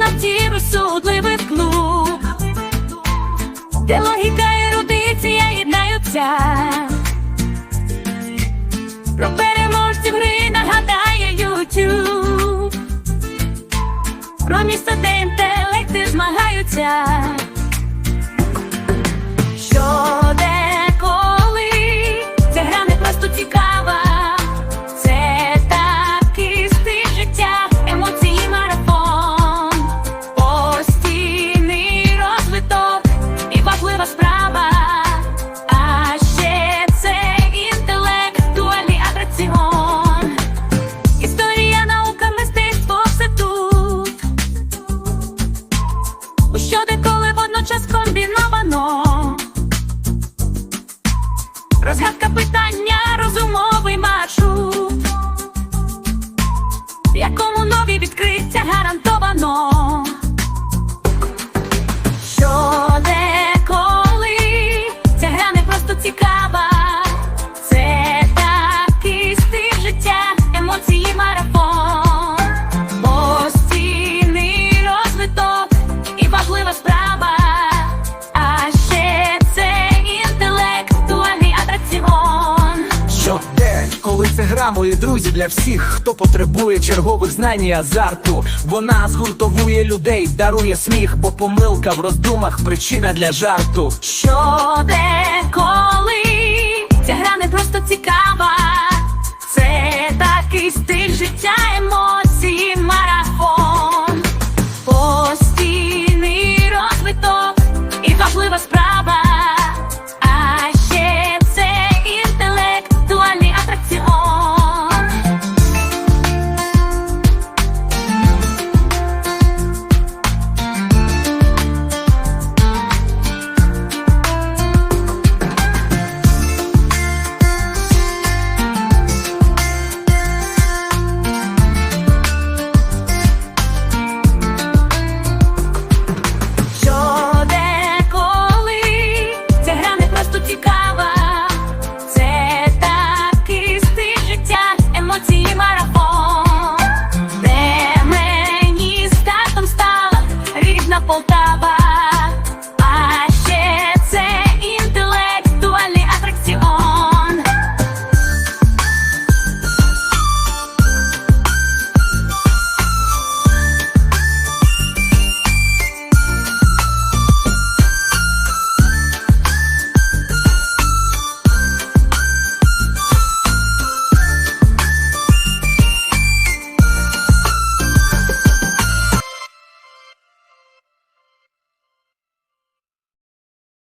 знавців розсудливих клуб, де логіка і рудиція єднаються, про переможців гри нагадає YouTube, про місто, де інтелекти змагаються. Розгадка питання, розумовий маршрут, в якому нові відкриття гарантовано. Коли це мої друзі, для всіх, хто потребує чергових знань і азарту. Вона згуртовує людей, дарує сміх, бо помилка в роздумах причина для жарту. Що де коли ця гра не просто цікава,